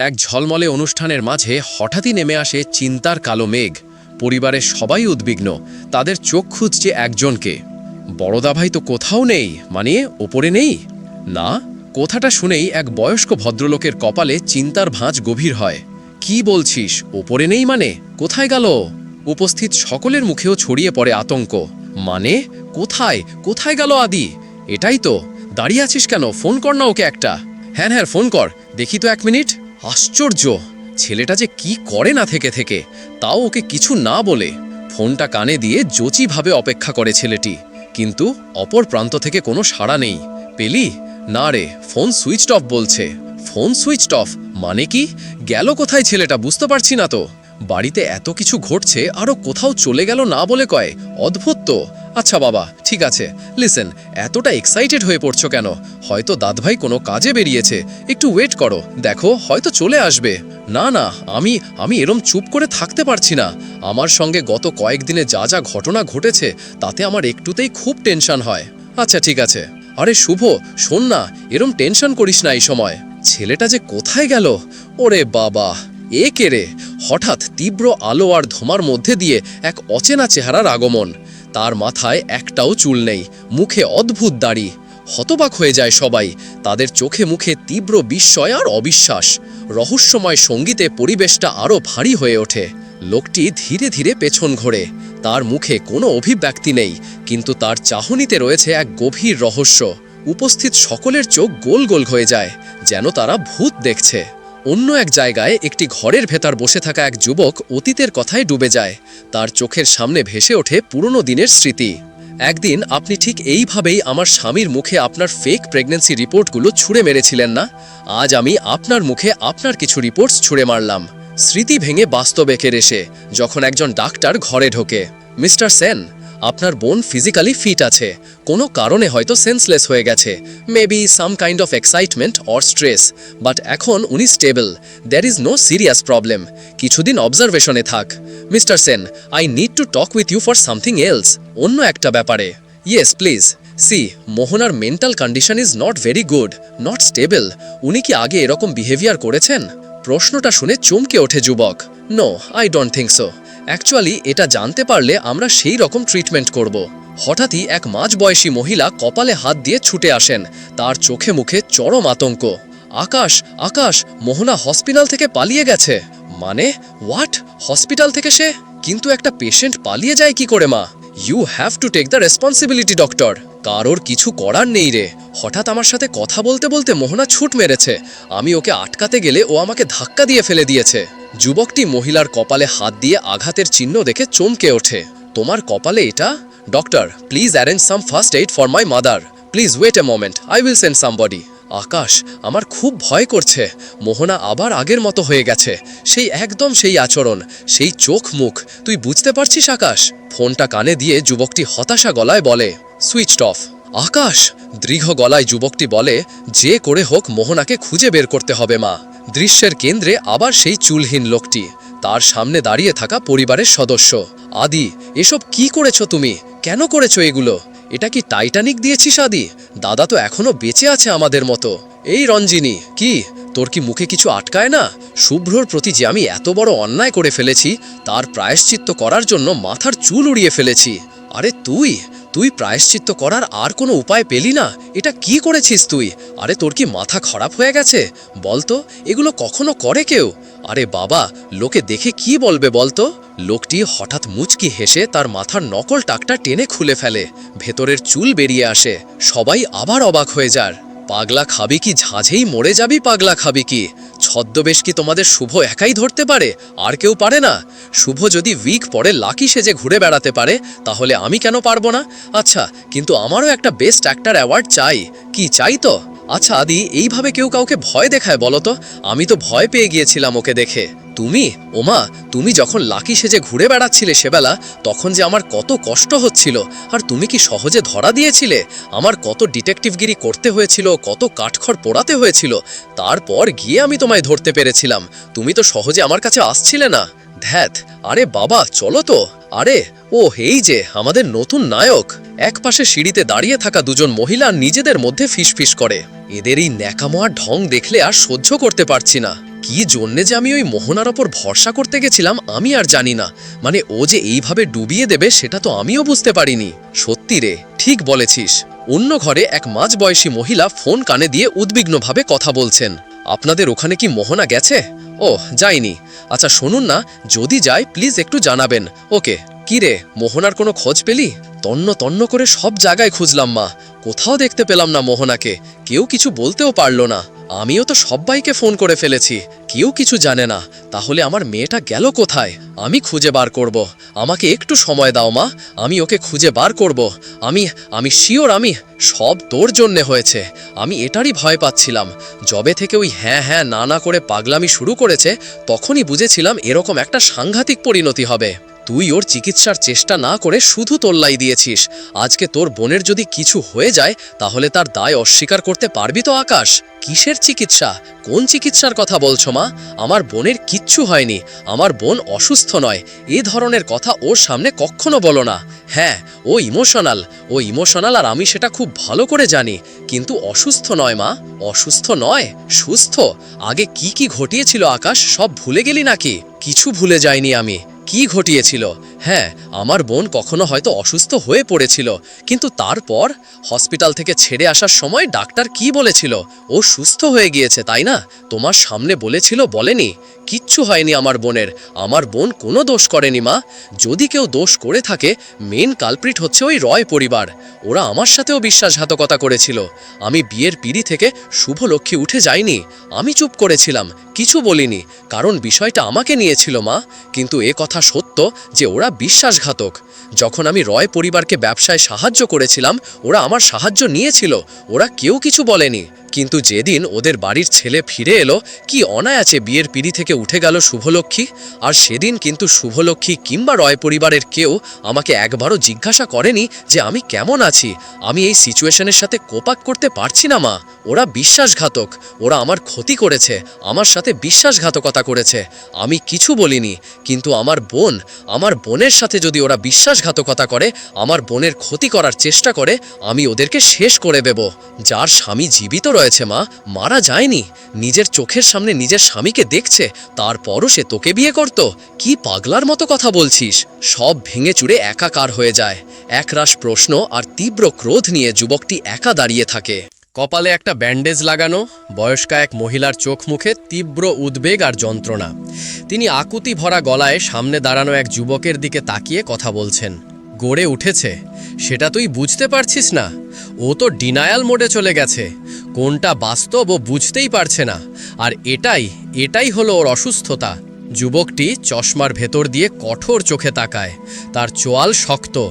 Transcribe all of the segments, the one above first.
এক ঝলমলে অনুষ্ঠানের মাঝে হঠাৎই নেমে আসে চিন্তার কালো মেঘ। পরিবারের সবাই উদ্বিগ্ন, তাদের চোখ খুঁজছে একজনকে। বড়দা ভাই তো কোথাও নেই মানে ওপরে নেই? না, কথাটা শুনেই এক বয়স্ক ভদ্রলোকের কপালে চিন্তার ভাঁজ গভীর হয়। কি বলছিস, ওপরে নেই মানে? কোথায় গেল? উপস্থিত সকলের মুখেও ছড়িয়ে পড়ে আতঙ্ক। মানে? কোথায়? কোথায় গেল আদি? এটাই তো। দাঁড়িয়ে আছিস কেন? ফোন কর না ওকে একটা। হ্যাঁ হ্যাঁ ফোন কর। দেখি তো এক মিনিট। আশ্চর্য, ছেলেটা যে কি করে না থেকে থেকে, তাও ওকে কিছু না বলে। ফোনটা কানে দিয়ে জচিভাবে অপেক্ষা করে ছেলেটি। কিন্তু অপর প্রান্ত থেকে কোনো সাড়া নেই। পেলি, না রে, ফোন সুইচড অফ বলছে। Phone switched off? মানে কি? গেল কোথায় ছেলেটা? বুঝতে পারছি না তো। বাড়িতে এত কিছু ঘটছে আরও কোথাও চলে গেল না বলে কয়। অদ্ভুত তো। আচ্ছা বাবা, ঠিক আছে। লিসেন এতটা এক্সাইটেড হয়ে পড়ছো কেন? হয়তো দাদভাই কোনো কাজে বেরিয়েছে। একটু ওয়েট করো। দেখো, হয়তো চলে আসবে। না না, আমি আমি এরম চুপ করে থাকতে পারছি না। আমার সঙ্গে গত কয়েকদিনে যা যা ঘটনা ঘটেছে, তাতে আমার একটুতেই খুব টেনশন হয়। আচ্ছা ঠিক আছে। আরে শুভ, শোন না, এরম টেনশন করিস না এই সময়। ছেলেটা যে কোথায় গেল? ওরে বাবা। এ কেরে হঠাৎ তীব্র আলো আর ধোমার মধ্যে দিয়ে এক অচেনা চেহারার আগমন। তার মাথায় একটাও চুল নেই, মুখে অদ্ভুত দাড়ি। হতবাক হয়ে যায় সবাই, তাদের চোখে মুখে তীব্র বিস্ময় আর অবিশ্বাস। রহস্যময় সঙ্গীতে পরিবেশটা আরও ভারী হয়ে ওঠে। লোকটি ধীরে ধীরে পেছন ঘোরে। তার মুখে কোনো অভিব্যক্তি নেই, কিন্তু তার চাহনিতে রয়েছে এক গভীর রহস্য। উপস্থিত সকলের চোখ গোল গোল হয়ে যায়, যেন তারা ভূত দেখছে। অন্য এক জায়গায় একটি ঘরের ভেতর বসে থাকা এক যুবক অতীতের কথায় ডুবে যায়। তার চোখের সামনে ভেসে ওঠে পুরনো দিনের স্মৃতি। একদিন আপনি ঠিক এইভাবেই আমার স্বামীর মুখে আপনার ফেক প্রেগন্যান্সি রিপোর্টগুলো ছুঁড়ে মেরেছিলেন না? আজ আমি আপনার মুখে আপনার কিছু রিপোর্টস ছুঁড়ে মারলাম। স্মৃতি ভেঙে বাস্তবেকের এসে যখন একজন ডাক্তার ঘরে ঢোকে। মিস্টার সেন আপনার বোন ফিজিক্যালি ফিট আছে। কোনো কারণে হয়তো সেন্সলেস হয়ে গেছে। Maybe some kind of excitement or stress but এখন উনি stable there is no serious problem কিছুদিন অবজারভেশনে থাক। Mister Sen I need to talk with you for something else অন্য একটা ব্যাপারে। ইয়েস প্লিজ সি মোহনার mental condition is not very good not stable উনি কি আগে এরকম বিহেভিয়ার করেছেন? প্রশ্নটা শুনে চমকে ওঠে যুবক। No I don't think so actually এটা জানতে পারলে আমরা সেই রকম ট্রিটমেন্ট করব। হঠাৎই এক মাঝবয়সী মহিলা কপালে হাত দিয়ে ছুটে আসেন। তার চোখে মুখে চরম আতঙ্ক। আকাশ আকাশ, মোহনা হসপিটাল থেকে পালিয়ে গেছে। মানে হোয়াট হসপিটাল থেকে সে? কিন্তু একটা পেশেন্ট পালিয়ে যায় কি করে, মা? You have to take the responsibility doctor কারোর কিছু করার নেই রে। হঠাৎ আমার সাথে কথা বলতে বলতে মোহনা ছুট মেরেছে। আমি ওকে আটকাতে গেলে ও আমাকে ধাক্কা দিয়ে ফেলে দিয়েছে। যুবকটি মহিলার কপালে হাত দিয়ে আঘাতের চিহ্ন দেখে চমকে ওঠে। তোমার কপালে এটা? Doctor, please arrange some first aid for my mother. Please wait a moment, I will send somebody. Akash, আমার খুব ভয় করছে। মোহনা আবার আগের মতো হয়ে গেছে। সেই একদম সেই আচরণ, সেই চোখ মুখ। তুই বুঝতে পারছিস, আকাশ? ফোনটা কানে দিয়ে যুবকটি হতাশা গলায় বলে সুইচড অফ আকাশ? দৃঢ় গলায় যুবকটি বলে, যে করে হোক মোহনাকে খুঁজে বের করতে হবে মা। দৃশ্যের কেন্দ্রে আবার সেই চুলহীন লোকটি, তার সামনে দাঁড়িয়ে থাকা পরিবারের সদস্য। আদি, এসব কি করেছ তুমি? কেন করেছ এগুলো? এটা কি টাইটানিক দিয়েছিস আদি? দাদা তো এখনও বেঁচে আছে আমাদের মতো। এই রঞ্জিনী, কি? তোর কি মুখে কিছু আটকায় না? শুভ্রর প্রতি যে আমি এত বড় অন্যায় করে ফেলেছি, তার প্রায়শ্চিত্ত করার জন্য মাথার চুল উড়িয়ে ফেলেছি। আরে তুই তুই প্রায়শ্চিত্ত করার আর কোনো উপায় পেলি না? এটা কি করেছিস তুই? আরে তোর কি মাথা খারাপ হয়ে গেছে? বলতো, এগুলো কখনো করে কেউ? আরে বাবা, লোকে দেখে কি বলবে বলতো? লোকটি হঠাৎ মুচকি হেসে তার মাথার নকল টাকটা টেনে খুলে ফেলে। ভেতরের চুল বেরিয়ে আসে। সবাই আবার অবাক হয়ে যার। পাগলা খাবি কি, ঝাঁঝেই মরে যাবি পাগলা খাবি কি? ছদ্মবেশ কি তোমাদের শুভ একাই ধরতে পারে? আর কেউ পারে না। শুভ যদি উইক পরে লাকি সেজে ঘুরে বেড়াতে পারে, তাহলে আমি কেন পারব না? আচ্ছা কিন্তু আমারও একটা বেস্ট অ্যাক্টার অ্যাওয়ার্ড চাই। কি চাই তো? আচ্ছা আদি, এইভাবে কেউ কাউকে ভয় দেখায় বলো তো? আমি তো ভয় পেয়ে গিয়েছিলাম ওকে দেখে। তুমি? ওমা, তুমি যখন লাকি সেজে ঘুরে বেড়াচ্ছিলে সেবেলা, তখন যে আমার কত কষ্ট হচ্ছিল। আর তুমি কি সহজে ধরা দিয়েছিলে? আমার কত ডিটেকটিভগিরি করতে হয়েছিল, কত কাঠখড় পোড়াতে হয়েছিল। তারপর গিয়ে আমি তোমায় ধরতে পেরেছিলাম। তুমি তো সহজে আমার কাছে আসছিলে না। ধ্যাত, আরে বাবা, চলো তো। আরে ও, এই যে, আমাদের নতুন নায়ক। একপাশে সিঁড়িতে দাঁড়িয়ে থাকা দুজন মহিলা নিজেদের মধ্যে ফিসফিস করে। এদের এই ন্যাকামোয়া ঢং দেখলে আর সহ্য করতে পারছি না। কি জন্যে যে আমি ওই মোহনার ওপর ভরসা করতে গেছিলাম, আমি আর জানি না। মানে ও যে এইভাবে ডুবিয়ে দেবে, সেটা তো আমিও বুঝতে পারিনি। সত্যি রে, ঠিক বলেছিস। অন্য ঘরে এক মাঝবয়সী মহিলা ফোন কানে দিয়ে উদ্বিগ্নভাবে কথা বলছেন। আপনাদের ওখানে কি মোহনা গেছে? ও যাইনি। আচ্ছা শুনুন না, যদি যায় প্লিজ একটু জানাবেন। ওকে, কি রে, মোহনার কোনো খোঁজ পেলি? তন্ন তন্ন করে সব জায়গায় খুঁজলাম, মা। কোথাও দেখতে পেলাম না মোহনাকে। কেউ কিছু বলতেও পারল না। আমিও তো সব্বাইকে ফোন করে ফেলেছি। কেউ কিছু জানে না। তাহলে আমার মেয়েটা গেল কোথায়? আমি খুঁজে বার করব। আমাকে একটু সময় দাও মা। আমি ওকে খুঁজে বার করব। আমি আমি শিওর আমি, সব তোর জন্যে হয়েছে। আমি এটারই ভয় পাচ্ছিলাম। জবে থেকে ওই হ্যাঁ হ্যাঁ না না করে পাগলামি শুরু করেছে, তখনই বুঝেছিলাম এরকম একটা সাংঘাতিক পরিণতি হবে। তুই ওর চিকিৎসার চেষ্টা না করে শুধু তোল্লাই দিয়েছিস। আজকে তোর বোনের যদি কিছু হয়ে যায়, তাহলে তার দায় অস্বীকার করতে পারবি তো আকাশ? কিসের চিকিৎসা? কোন চিকিৎসার কথা বলছো মা? আমার বোনের কিচ্ছু হয়নি। আমার বোন অসুস্থ নয়। এ ধরনের কথা ওর সামনে কখনো বলো না। হ্যাঁ ও ইমোশনাল। ও ইমোশনাল আর আমি সেটা খুব ভালো করে জানি। কিন্তু অসুস্থ নয় মা। অসুস্থ নয়, সুস্থ। আগে কি কি ঘটিয়েছিল আকাশ, সব ভুলে গেলি নাকি? কিছু ভুলে যাইনি আমি। কি ঘটিয়েছিল? হ্যাঁ আমার বোন কখনো হয়তো অসুস্থ হয়ে পড়েছিল, কিন্তু তারপর হসপিটাল থেকে ছেড়ে আসার সময় ডাক্তার কি বলেছিল? ও সুস্থ হয়ে গিয়েছে, তাই না? তোমার সামনে বলেছিল, বলেনি। কিচ্ছু হয়নি আমার বোনের। আমার বোন কোনো দোষ করেনি, মা। যদি কেউ দোষ করে থাকে, মেন কালপ্রিট হচ্ছে ওই রয় পরিবার। ওরা আমার সাথেও বিশ্বাসঘাতকতা করেছিল। আমি বিয়ের পিড়ি থেকে শুভলক্ষ্মী উঠে যাইনি। আমি চুপ করেছিলাম, কিছু বলিনি, কারণ বিষয়টা আমাকে নিয়েছিল, মা। কিন্তু এ কথা সত্য যে ওরা বিশ্বাসঘাতক। যখন আমি রয় পরিবারকে ব্যবসায় সাহায্য করেছিলাম, ওরা আমার সাহায্য নিয়েছিল। ওরা কেউ কিছু বলেনি। কিন্তু যেদিন ওদের বাড়ির ছেলে ফিরে এলো, কি অনায়াসে বিয়ের পিড়ি থেকে উঠে গেল শুভলক্ষ্মী? আর সেদিন কিন্তু শুভলক্ষ্মী কিংবা রয় পরিবারের কেউ আমাকে একবারও জিজ্ঞাসা করেনি যে আমি কেমন আছি? আমি এই সিচুয়েশনের সাথে কোপাক করতে পারছি না, মা। ওরা বিশ্বাসঘাতক। ওরা আমার ক্ষতি করেছে। আমার সাথে বিশ্বাসঘাতকতা করেছে। আমি কিছু বলিনি। কিন্তু আমার বোন, আমার বোনের সাথে যদি ওরা বিশ্বাসঘাতকতা করে, আমার বোনের ক্ষতি করার চেষ্টা করে, আমি ওদেরকে শেষ করে দেব। যার স্বামী জীবিত রয়েছে মা, মারা যায়নি। নিজের চোখের সামনে নিজের স্বামীকে দেখছে, তারপরও সে তোকে বিয়ে করত। কি পাগলার মতো কথা বলছিস? সব ভেঙে চুরে একাকার হয়ে যায়। একরাশ প্রশ্ন আর তীব্র ক্রোধ নিয়ে যুবকটি একা দাঁড়িয়ে থাকে। কপালে একটা ব্যান্ডেজ লাগানো, বয়স্কা এক মহিলার চোখ মুখে তীব্র উদ্বেগ আর যন্ত্রণা। তিনি আকুতি ভরা গলায় সামনে দাঁড়ানো এক যুবকের দিকে তাকিয়ে কথা বলছেন। গড়ে উঠেছে। সেটা তুই বুঝতে পারছিস না। ও তো ডিনায়াল মোডে চলে গেছে। কোনটা বাস্তব ও বুঝতেই পারছে না। আর এটাই এটাই হলো ওর অসুস্থতা। যুবকটি চশমার ভেতর দিয়ে কঠোর চোখে তাকায়। তার চোয়াল শক্ত।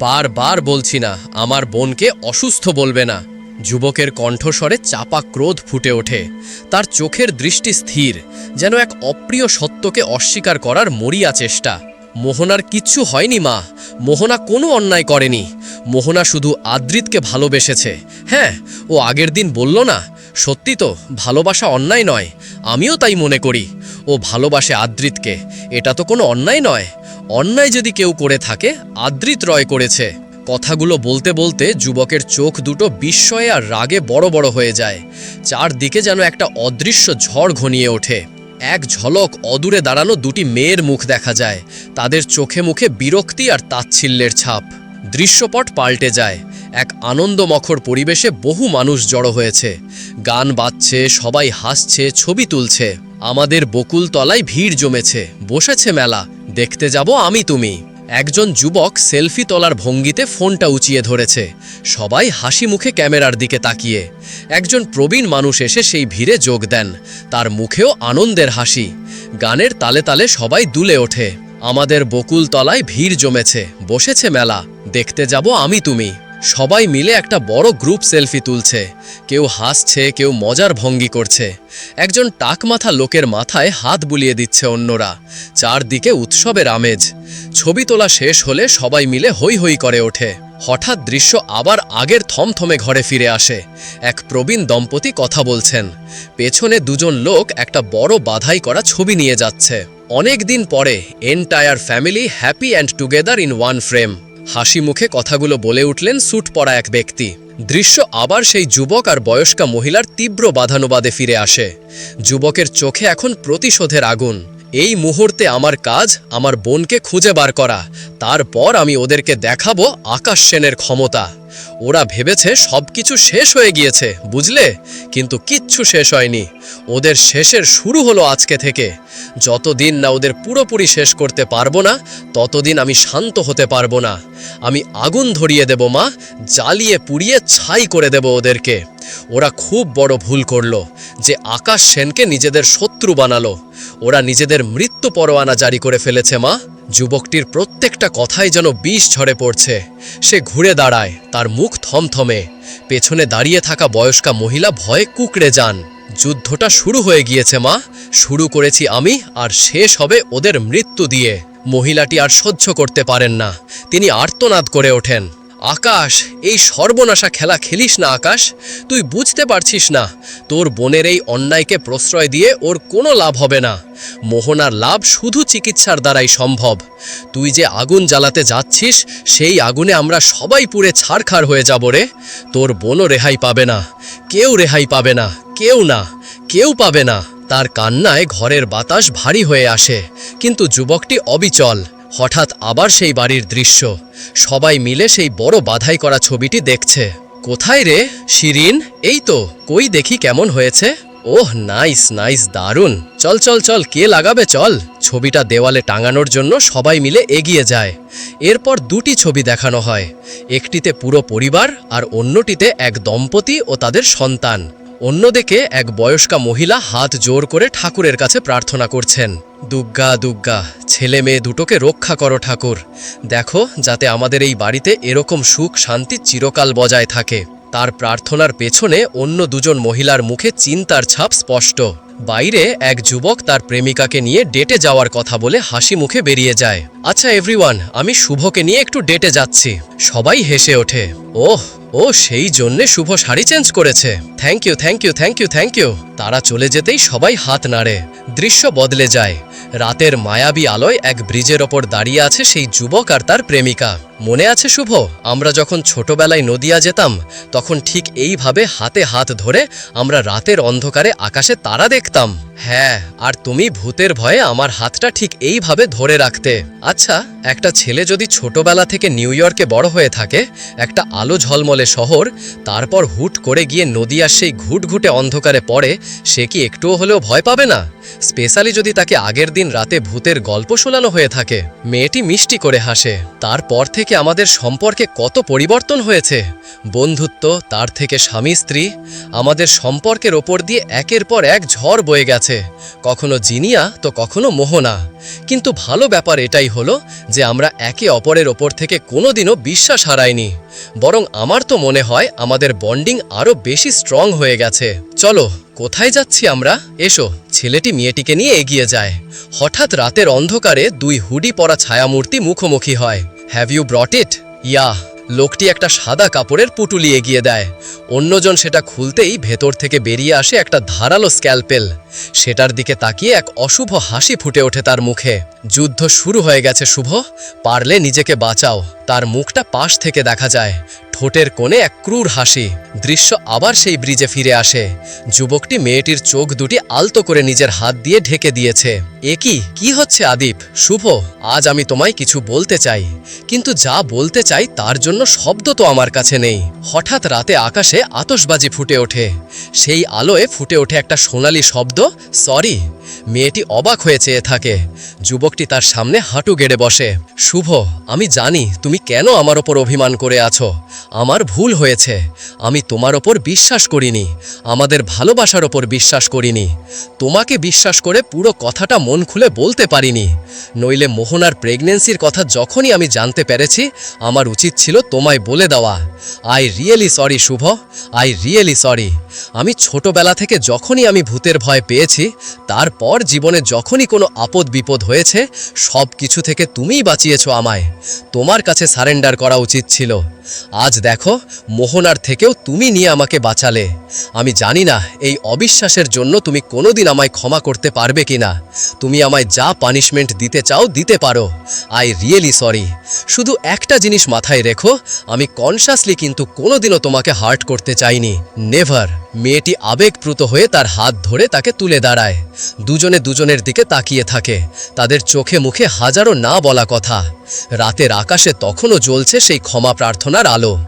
বারবার বলছি না, আমার বোনকে অসুস্থ বলবে না। যুবকের কণ্ঠস্বরে চাপা ক্রোধ ফুটে ওঠে। তার চোখের দৃষ্টি স্থির, যেন এক অপ্রিয় সত্যকে অস্বীকার করার মরিয়া চেষ্টা। মোহনার কিচ্ছু হয়নি মা, মোহনা কোনো অন্যায় করেনি। মোহনা শুধু আদ্রিতকে ভালোবেসেছে। হ্যাঁ ও আগের দিন বলল না, সত্যি তো, ভালোবাসা অন্যায় নয়, আমিও তাই মনে করি। ও ভালোবাসে আদ্রিতকে, এটা তো কোনো অন্যায় নয়। অন্যায় যদি কেউ করে থাকে, আদ্রিত রয় করেছে। কথাগুলো বলতে বলতে যুবকের চোখ দুটো বিস্ময়ে আর রাগে বড় বড় হয়ে যায়। চারদিকে যেন একটা অদৃশ্য ঝড় ঘনিয়ে ওঠে। এক ঝলক অদূরে দাঁড়ানো দুটি মেয়ের মুখ দেখা যায়। তাদের চোখে মুখে বিরক্তি আর তাচ্ছিল্যের ছাপ। দৃশ্যপট পাল্টে যায়। এক আনন্দমখর পরিবেশে বহু মানুষ জড়ো হয়েছে। গান বাজছে, সবাই হাসছে, ছবি তুলছে। আমাদের বকুলতলায় ভিড় জমেছে। বসেছে মেলা। দেখতে যাব আমি তুমি। একজন যুবক সেলফি তোলার ভঙ্গিতে ফোনটা উঁচিয়ে ধরেছে। সবাই হাসি মুখে ক্যামেরার দিকে তাকিয়ে। একজন প্রবীণ মানুষ এসে সেই ভিড়ে যোগ দেন। তার মুখেও আনন্দের হাসি। গানের তালে তালে সবাই দুলে ওঠে। আমাদের বকুল তলায় ভিড় জমেছে। বসেছে মেলা। দেখতে যাব আমি তুমি। সবাই মিলে একটা বড় গ্রুপ সেলফি তুলছে। কেউ হাসছে, কেউ মজার ভঙ্গি করছে। একজন টাক মাথা লোকের মাথায় হাত বুলিয়ে দিচ্ছে অন্যরা। চারদিকে উৎসবের আমেজ। ছবি তোলা শেষ হলে সবাই মিলে হৈ হৈ করে ওঠে। হঠাৎ দৃশ্য আবার আগের থমথমে ঘরে ফিরে আসে। এক প্রবীণ দম্পতি কথা বলছেন। পেছনে দুজন লোক একটা বড় বাধাই করা ছবি নিয়ে যাচ্ছে। অনেক দিন পরে entire family happy and together in one frame হাসি মুখে কথাগুলো বলে উঠলেন স্যুট পরা এক ব্যক্তি। দৃশ্য আবার সেই যুবক আর বয়স্কা মহিলার তীব্র বাধানুবাদে ফিরে আসে। যুবকের চোখে এখন প্রতিশোধের আগুন। এই মুহূর্তে আমার কাজ আমার বোনকে খুঁজে বার করা। তারপর আমি ওদেরকে দেখাবো আকাশ সেনের ক্ষমতা। ওরা ভেবেছে সবকিছু শেষ হয়ে গিয়েছে, বুঝলে? কিন্তু কিচ্ছু শেষ হয়নি। ওদের শেষের শুরু হলো আজকে থেকে। যতদিন না ওদের পুরোপুরি শেষ করতে পারব না, ততদিন আমি শান্ত হতে পারব না। আমি আগুন ধরিয়ে দেব, মা। জ্বালিয়ে পুড়িয়ে ছাই করে দেব ওদেরকে। ওরা খুব বড় ভুল করল যে আকাশ সেনকে নিজেদের শত্রু বানালো। ওরা নিজেদের মৃত্যু পরোয়ানা জারি করে ফেলেছে, মা। যুবকটির প্রত্যেকটা কথাই যেন বিষ ঝরে পড়ছে। সে ঘুরে দাঁড়ায়, তার মুখ থমথমে। পেছনে দাঁড়িয়ে থাকা বয়স্কা মহিলা ভয়ে কুকড়ে যান। যুদ্ধটা শুরু হয়ে গিয়েছে, মা। শুরু করেছি আমি, আর শেষ হবে ওদের মৃত্যু দিয়ে। মহিলাটি আর সহ্য করতে পারেন না। তিনি আর্তনাদ করে ওঠেন। আকাশ, এই সর্বনাশা খেলা খেলিস না আকাশ, তুই বুঝতে পারছিস না। তোর বোনের এই অন্যায়কে প্রশ্রয় দিয়ে ওর কোনো লাভ হবে না। মোহনার লাভ শুধু চিকিৎসার দ্বারাই সম্ভব। তুই যে আগুন জ্বালাতে যাচ্ছিস, সেই আগুনে আমরা সবাই পুড়ে ছাড়খাড় হয়ে যাব রে। তোর বোনও রেহাই পাবে না। কেউ রেহাই পাবে না। কেউ না। কেউ পাবে না। তার কান্নায় ঘরের বাতাস ভারী হয়ে আসে। কিন্তু যুবকটি অবিচল। হঠাৎ আবার সেই বাড়ির দৃশ্য। সবাই মিলে সেই বড় বাধাই করা ছবিটি দেখছে। কোথায় রে? শিরিন, এই তো, কই দেখি কেমন হয়েছে? ওহ, নাইস নাইস, দারুণ। চল চল চল, কে লাগাবে, চল। ছবিটা দেওয়ালে টাঙানোর জন্য সবাই মিলে এগিয়ে যায়। এরপর দুটি ছবি দেখানো হয়। একটিতে পুরো পরিবার আর অন্যটিতে এক দম্পতি ও তাদের সন্তান। অন্যদিকে এক বয়স্কা মহিলা হাত জোর করে ঠাকুরের কাছে প্রার্থনা করছেন। দুগ্গা দুগ্গা, ছেলে মেয়ে দুটোকে রক্ষা করো ঠাকুর। দেখো, যাতে আমাদের এই বাড়িতে এরকম সুখ শান্তি চিরকাল বজায় থাকে। তার প্রার্থনার পেছনে অন্য দুজন মহিলার মুখে চিন্তার ছাপ স্পষ্ট। বাইরে এক যুবক তার প্রেমিকাকে নিয়ে ডেটে যাওয়ার কথা বলে হাসি মুখে বেরিয়ে যায়। আচ্ছা এভরিওয়ান আমি শুভকে নিয়ে একটু ডেটে যাচ্ছি। সবাই হেসে ওঠে। ওহ, ও সেই জন্যে শুভ শাড়ি চেঞ্জ করেছে। Thank you thank you thank you thank you তারা চলে যেতেই সবাই হাত নাড়ে। দৃশ্য বদলে যায়। রাতের মায়াবী আলোয় এক ব্রিজের ওপর দাঁড়িয়ে আছে সেই যুবক আর তার প্রেমিকা। মনে আছে শুভ? আমরা যখন ছোটবেলায় নদিয়া যেতাম, তখন ঠিক এইভাবে হাতে হাত ধরে আমরা রাতের অন্ধকারে আকাশে তারা দেখতাম। হ্যাঁ আর তুমি ভূতের ভয়ে আমার হাতটা ঠিক এইভাবে ধরে রাখতে। আচ্ছা একটা ছেলে যদি ছোটবেলা থেকে নিউ ইয়র্কে বড় হয়ে থাকে, একটা আলো ঝলমলে শহর, তারপর হুট করে গিয়ে নদিয়ার সেই ঘুটঘুটে অন্ধকারে পড়ে, সে কি একটুও হলেও ভয় পাবে না? স্পেশালি যদি তাকে আগের দিন রাতে ভূতের গল্প শোনানো হয়ে থাকে। মেয়েটি মিষ্টি করে হাসে। তারপর থেকে আমাদের সম্পর্কে কত পরিবর্তন হয়েছে? বন্ধুত্ব, তার থেকে স্বামী স্ত্রী আমাদের সম্পর্কের ওপর দিয়ে একের পর এক ঝড় বয়ে গেছে। কখনো জিনিয়া, তো কখনো মোহনা। কিন্তু ভালো ব্যাপার এটাই হলো যে আমরা একে অপরের ওপর থেকে কোনোদিনও বিশ্বাস হারাইনি। বরং আমার তো মনে হয় আমাদের বন্ডিং আরও বেশি স্ট্রং হয়ে গেছে। চলো, কোথায় যাচ্ছি আমরা? এসো, ছেলেটি মেয়েটিকে নিয়ে এগিয়ে যায়। হঠাৎ রাতের অন্ধকারে দুই হুডি পরা ছায়ামূর্তি মুখোমুখি হয়। হ্যাভ ইউ ব্রট ইট ইয়া লোকটি একটা সাদা কাপড়ের পুটুলি এগিয়ে দেয়। অন্যজন সেটা খুলতেই ভেতর থেকে বেরিয়ে আসে একটা ধারালো স্ক্যালপেল। সেটার দিকে তাকিয়ে এক অশুভ হাসি ফুটে ওঠে তার মুখে। যুদ্ধ শুরু হয়ে গেছে, শুভ। পারলে নিজেকে বাঁচাও। তার মুখটা পাশ থেকে দেখা যায়। ঠোঁটের কোণে এক ক্রূর হাসি। দৃশ্য আবার সেই ব্রিজে ফিরে আসে। যুবকটি মেয়েটির চোখ দুটি আলতো করে নিজের হাত দিয়ে ঢেকে দিয়েছে। এ কি? কি হচ্ছে আদিপ? শুভ, আজ আমি তোমায় কিছু বলতে চাই। কিন্তু যা বলতে চাই তার জন্য শব্দ তো আমার কাছে নেই। হঠাৎ রাতে আকাশে আতশবাজি ফুটে ওঠে। সেই আলোয় ফুটে ওঠে একটা সোনালি শব্দ, সরি। মেয়েটি অবাক হয়ে চেয়ে থাকে। যুবকটি তার সামনে হাঁটু গেড়ে বসে। শুভ, আমি জানি তুমি কেন আমার ওপর অভিমান করে আছো। আমার ভুল হয়েছে। আমি তোমার ওপর বিশ্বাস করিনি। আমাদের ভালোবাসার ওপর বিশ্বাস করিনি। তোমাকে বিশ্বাস করে পুরো কথাটা মন খুলে বলতে পারিনি। নইলে মোহনার প্রেগনেন্সির কথা যখনই আমি জানতে পেরেছি, আমার উচিত ছিল তোমায় বলে দেওয়া। I really sorry Shubho. I really sorry আমি ছোটবেলা থেকে যখনই আমি ভূতের ভয় পেয়েছি, তারপর জীবনে যখনই কোনো আপদ বিপদ হয়েছে, সব কিছু থেকে তুমিই বাঁচিয়েছো আমায়। তোমার কাছে সারেন্ডার করা উচিত ছিল। আজ দেখো, মোহনার থেকেও তুমি নিয়ে আমাকে বাঁচালে। আমি জানি না এই অবিশ্বাসের জন্য তুমি কোনোদিন আমায় ক্ষমা করতে পারবে কিনা তুমি আমায় যা পানিশমেন্ট দিতে চাও, দিতে পারো। I really sorry. শুধু একটা জিনিস মাথায় রেখো, আমি কনশাসলি কিন্তু কোনোদিনও তোমাকে হার্ট করতে চাইনি। নেভার। মেয়েটি আবেগপ্রুত হয়ে তার হাত ধরে তাকে তুলে দাঁড়ায়। দুজনে দুজনের দিকে তাকিয়ে থাকে। তাদের চোখে মুখে হাজারো না বলা কথা। রাতের আকাশে তখনও জ্বলছে সেই ক্ষমা প্রার্থনার আলো।